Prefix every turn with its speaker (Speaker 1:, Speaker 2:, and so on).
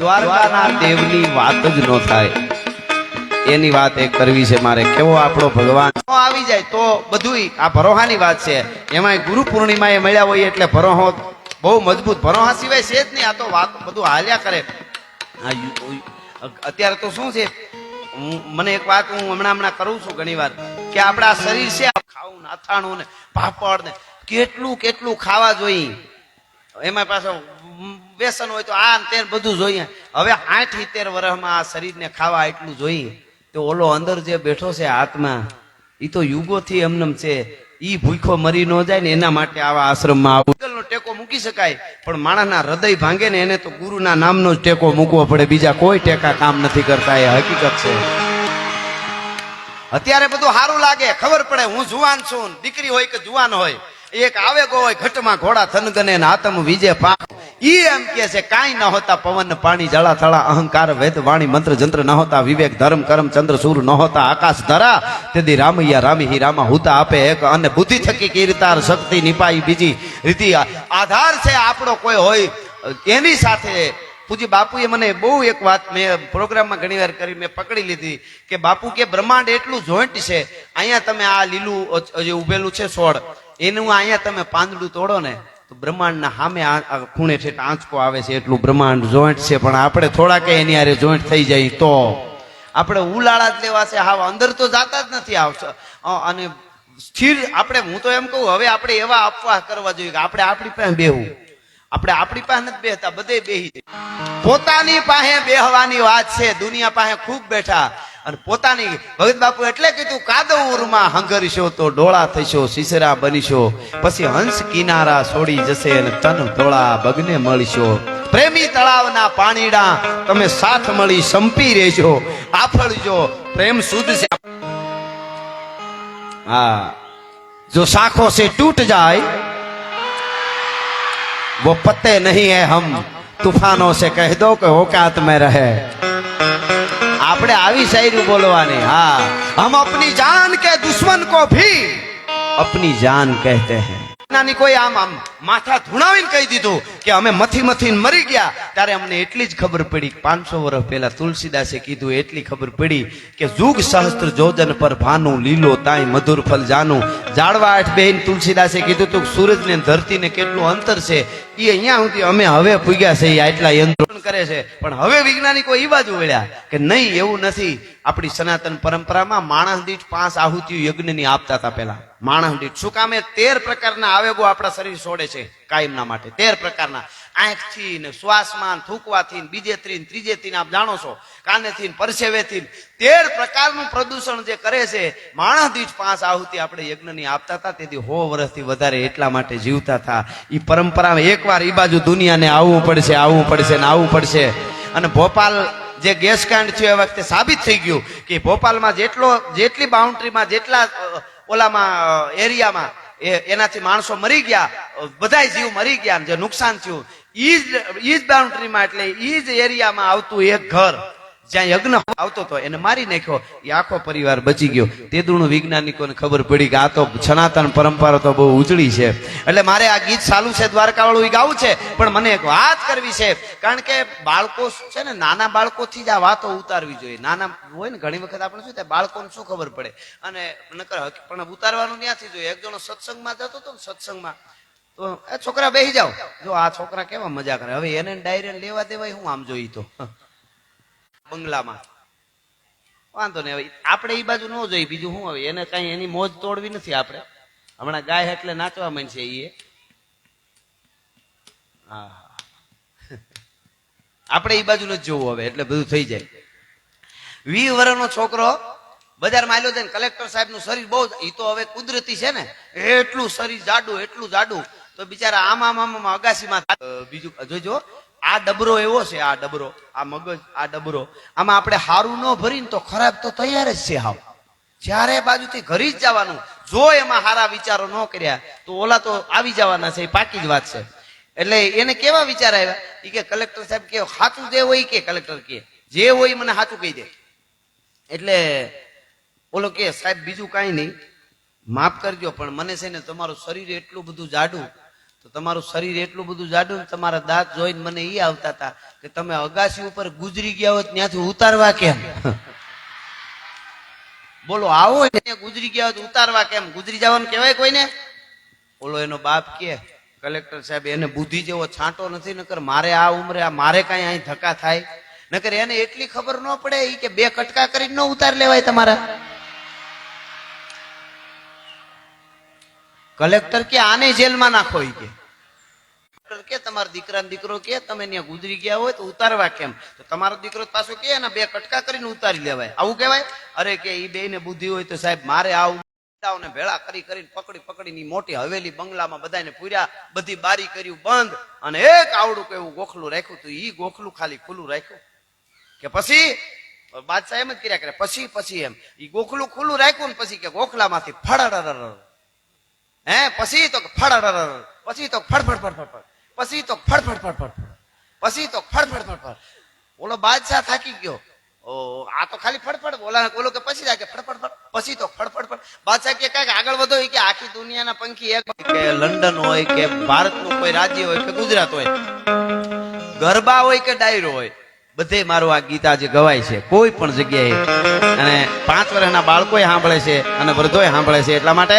Speaker 1: દ્વારકાના દેવની વાત જ ન થાય. એની વાત એક કરવી છે, મારે કેવો આપણો ભગવાન આવી જાય તો બધુંય આ ભરોહાની વાત છે. એમાંય ગુરુ પૂર્ણિમા એ મળ્યા હોય એટલે ભરોહો બહુ મજબૂત. ભરોહા સિવાય છે જ નહીં, આ તો વાત બધું હાલ્યા કરે. અત્યારે તો શું છે? મને એક વાત હું હમણાં હમણાં કરું છું ઘણી વાર, કે આપણા શરીર છે, ખાવું ને અથાણું ને પાપડ ને કેટલું કેટલું ખાવા જોઈએ. એમાં પાછો વ્યસન હોય તો આ તેર બધું જોઈએ. હવે આઠ ઇતેર વર્ષમાં આ શરીરને ખાવા એટલું જોઈએ, તો ઓલો અંદર જે બેઠો છે આત્મા એ તો યુગોથી એમનેમ છે. ઈ ભૂખો મરી ન જાય ને એના માટે આવા આશ્રમમાં આવું. ટેકો મૂકી શકાય, પણ માણસના હૃદય ભાંગે ને એને તો ગુરુના નામનો જ ટેકો મૂકવો પડે. બીજા કોઈ ટેકા કામ નથી કરતા, એ હકીકત છે. અત્યારે બધું સારું લાગે, ખબર પડે, હું જુવાન છું દીકરી હોય કે જુવાન હોય. એક આવે કો હોય, ઘટમાં ઘોડા થનગને આતમ વિજે પાક ઈ એમ કે છે, કાંઈ ન હોતા પવન, પાણી, જળા, થળા, અહંકાર, વેદ, વાણી, મંત્ર, જંત્ર ન વિવેક, ધર્મ, કરમ, ચંદ્ર, સૂર ન હોતા, આકાશ, ધરા, તેથી રામૈયા, રામી, હી, રામા, હુતા આપે એક અને બુદ્ધિ થકી કીર્તાર, શક્તિ, નિપાઈ, બીજી રીતિ આધાર છે આપણો કોઈ હોય. એની સાથે પૂજી બાપુએ મને બહુ એક વાત મેં પ્રોગ્રામમાં ઘણી વાર કરી, મેં પકડી લીધી કે બાપુ કે બ્રહ્માંડ એટલું જોઈન્ટ છે, અહીંયા તમે આ લીલું જે ઉભેલું છે છોડ એનું અહીંયા તમે પાંદડું તોડો ને બ્રહ્માંડના સામે ખૂણે છે આંચકો આવે છે એટલું બ્રહ્માંડ જોઈન્ટ છે. પણ આપણે થોડા કે એની હારે જોઈન્ટ થઈ જાય તો. આપણે ઉલાળા જ લેવા છે હા અંદર તો જાતા જ નથી આવશે અને સ્થિર આપણે, હું તો એમ કહું, હવે આપણે એવા અપવાહ કરવા જોઈએ કે આપણે આપણી પાસે બેહવું. આપણે આપણી પાસે નથી બેહતા, બધે બેહી. પોતાની પાસે બેહવાની વાત છે, દુનિયા પાસે ખૂબ બેઠા. અને પોતાની ભગત બાપુ એટલે કીધું કાદવમાં હંગરશો તો ડોળા થશો સિસરા બનશો પછી હંસ કિનારા છોડી જશે અને તન ડોળા બગને મળશો પ્રેમી તળાવના પાણીડા તમે સાથ મળી સંપી રહેજો આફળજો પ્રેમ શુદ્ધ છે હા જો શાખો से टूट जाए वो पत्ते नहीं है हम तूफानों से कह दो कि औकात में रहे આપણે આવી શાયરી બોલવાની હા. હમ અપની જાન કે દુશ્મન કો ભી. અપની જાન કહેતે હૈ. નાની કોઈ આમ આમ. માથા ધુણાવીને કહી દીધું કે અમે મથી મથીને મરી ગયા. ત્યારે અમને એટલી જ ખબર પડી. પાંચસો વર્ષ પહેલા તુલસીદાસે કીધું, એટલી ખબર પડી કે જુગ સહસ્ત્ર જોજન પર ભાનું લીલો તાઈ મધુર ફલ જાનું. જાડવા આઠ બેન તુલસીદાસે કીધું, તું સૂરજ ને ધરતી ને કેટલું અંતર છે? એ અહીંયા સુધી અમે હવે પૂગ્યા છે એ આટલા યંત્રો કરે છે. પણ હવે વૈજ્ઞાનિકો એ બાજુ વળ્યા કે નહીં, એવું નથી. આપણી સનાતન પરંપરામાં માણસ દીઠ પાંચ આહુતિઓ યજ્ઞની આપતા હતા પેલા માણસ દીઠ. શું કામે? તેર પ્રકારના આવેગો આપણા શરીર છોડે છે કાયમના માટે. તેર પ્રકારના. આંખથી ને શ્વાસમાં થૂકવાથી બીજે ત્રીન ત્રીજે ત્રીન આપ જાણો છો, કાનેથી પરસેવેથી તેર પ્રકારનું પ્રદૂષણ જે કરે છે માણસ દીઠ પાંચ આહુતિ આપણે યજ્ઞની આપતા હતા, તેથી હો વર્ષથી વધારે એટલા માટે જીવતા હતા. એ પરંપરામાં એકવાર એ બાજુ દુનિયાને આવવું પડશે આવવું પડશે ને આવવું પડશે. અને ભોપાલ જે ગેસ કાંડ થયો એ વખતે સાબિત થઈ ગયું કે ભોપાલમાં જેટલો, જેટલી બાઉન્ડ્રીમાં જેટલા ઓલામાં એરિયામાં એ એનાથી માણસો મરી ગયા, બધાય જીવ મરી ગયા જે નુકસાન થયું. ઈ જ, ઈ બાઉન્ડ્રીમાં એટલે ઈ એરિયામાં આવતું એક ઘર. જ્યાં યજ્ઞ આવતો હતો, એને મારી નાખ્યો. એ આખો પરિવાર બચી ગયો. તે દુણું વૈજ્ઞાનિકોને ખબર પડી કે આ તો સનાતન પરંપરા તો બહુ ઉજળી છે. એટલે મારે આ ગીત ચાલુ છે દ્વારકા વાળું ઈ ગાવું છે, પણ મને એક વાત કરવી છે. કારણ કે બાળકો છે ને, નાના બાળકોથી જ આ વાતો ઉતારવી જોઈએ. નાના હોય ને, ઘણી વખત આપણે શું થાય, બાળકોને શું ખબર પડે? અને નકર પણ ઉતારવાનું ત્યાંથી જોઈએ. એક જણો સત્સંગમાં જતો હતો ને, સત્સંગમાં, તો એ છોકરા બેસી જાઓ. જો આ છોકરા કેવા મજા કરે? હવે એને ડાયરી લેવા દેવાય, હું આમ જોઈ તો. બંગલામાં. વાંધો નહીં, હવે આપણે એ બાજુ ન જોઈએ. બીજું શું હવે? એને કાંઈ એની મોજ તોડવી નથી આપણે. હમણાં ગાય એટલે નાચવા માંડશે એ આપણે એ બાજુ નથી જોવું હવે, એટલે બધું થઈ જાય. વી વર્ષનો છોકરો બજારમાં આવ્યો છે કલેક્ટર સાહેબનું શરીર બહુ એ તો હવે કુદરતી છે ને. એટલું શરીર જાડું, એટલું જાડું. તો બિચારા આમ આમ આમ અગાસીમાં બીજું જોજો આ ડબરો એવો છે, આ ડબરો, આ મગજ, આ ડબરો. આમાં આપણે હારું ન ભરીને તો ખરાબ તો તૈયાર જ છે હાવ. જ્યારે બાજુથી ઘરી જ જવાનું, જો એમાં સારા વિચારો ન કર્યા, તો ઓલા તો આવી જવાના છે, એ પાકી જ વાત છે. એટલે એને કેવા વિચાર આવ્યા? એ કે કલેક્ટર સાહેબ કે સાચું જે હોય કે, કલેક્ટર કે. જે હોય મને સાચું કહી દે. એટલે ઓલો કે, સાહેબ, બીજું કાંઈ નહીં. માફ કરજો, પણ મને છે ને તમારું શરીર એટલું બધું જાડું તો તમારું શરીર એટલું બધું જાડું તમારા દાંત જોઈને મને એ આવતા હતા કે તમે અગાસી ઉપર ગુજરી ગયા હોય ત્યાંથી ઉતારવા કેમ? બોલો, આવો ગુજરી ગયા હોય ઉતારવા કેમ? ગુજરી જવાનું કહેવાય કોઈને? બોલો, એનો બાપ કે, કલેક્ટર સાહેબ, એને બુદ્ધિ જેવો છાંટો નથી, નકર મારે આ ઉમરે, આ મારે કાંઈ અહીં ધક્કા થાય. નકર એને એટલી ખબર ન પડે એ કે બે કટકા કરીને ન ઉતાર લેવાય તમારા. કલેક્ટર કે, આને જેલમાં નાખો એ કે. તમારા દીકરા દીકરો કે, તમે ત્યાં ગુજરી ગયા હોય તો ઉતારવા કેમ? તો તમારો દીકરો પાછો કે, એના બે કટકા કરીને ઉતારી લેવાય. આવું કહેવાય? અરે કે એ બે ને બુદ્ધિ હોય તો સાહેબ મારે આવું ને ભેળા કરી કરીને પકડી પકડીની મોટી હવેલી બંગલામાં બધાને પૂર્યા, બધી બારી કર્યું બંધ અને એક આવડું કેવું ગોખલું રાખ્યું તો ઈ ગોખલું ખાલી ખુલ્લું રાખ્યું. કે પછી? બાદશાહ એમ જ કર્યા કરે, પછી પછી એમ. ઈ ગોખલું ખુલ્લું રાખ્યું ને પછી કે ગોખલામાંથી ફળ હે, પછી તો ફળ પછી તો ફળ ફળ ફળ ફડ પછી તો ફડફડ ફડફડ પછી તો ફડફડ ફડફડ ઓલો બાદશાહ થાકી ગયો. ઓ, આ તો ખાલી ફડફડ ઓલા ઓલો કે પછી કે ફડફડ ફડ પછી તો ફડફડ ફડ બાદશાહ કે કંઈક આગળ વધો કે આખી દુનિયાના પંખી એક કે લંડન હોય કે ભારતનું કોઈ રાજ્ય હોય કે ગુજરાત હોય. ગરબા હોય કે ડાયરો હોય. બધે મારું આ ગીતા જે ગવાય છે. કોઈ પણ જગ્યાએ. અને પાંચ વર્ષના બાળકોએ સાંભળે છે અને વૃદ્ધોએ સાંભળે છે. એટલા માટે